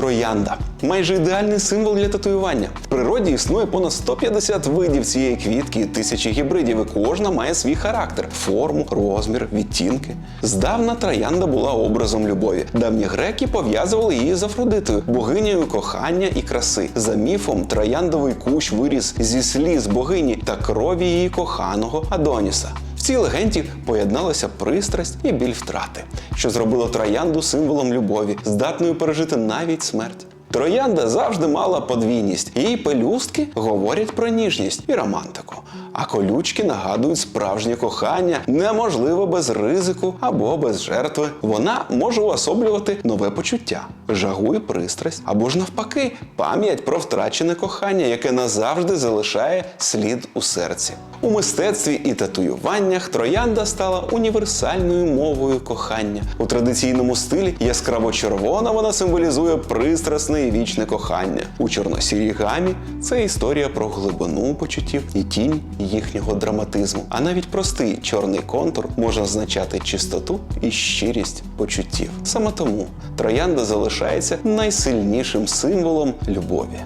Троянда майже ідеальний символ для татуювання. В природі існує понад 150 видів цієї квітки тисячі гібридів, і кожна має свій характер, форму, розмір, відтінки. Здавна троянда була образом любові. Давні греки пов'язували її з Афродитою, богинею кохання і краси. За міфом, трояндовий кущ виріс зі сліз богині та крові її коханого Адоніса. Цій легенді поєдналася пристрасть і біль втрати, що зробило троянду символом любові, здатною пережити навіть смерть. Троянда завжди мала подвійність. Її пелюстки говорять про ніжність і романтику, а колючки нагадують справжнє кохання, неможливо без ризику або без жертви. Вона може уособлювати нове почуття, жагу і пристрасть, або ж навпаки, пам'ять про втрачене кохання, яке назавжди залишає слід у серці. У мистецтві і татуюваннях троянда стала універсальною мовою кохання. У традиційному стилі яскраво червона вона символізує пристрасне і вічне кохання. У чорносірій гамі це історія про глибину почуттів і тінь їхнього драматизму. А навіть простий чорний контур може означати чистоту і щирість почуттів. Саме тому троянда залишається найсильнішим символом любові.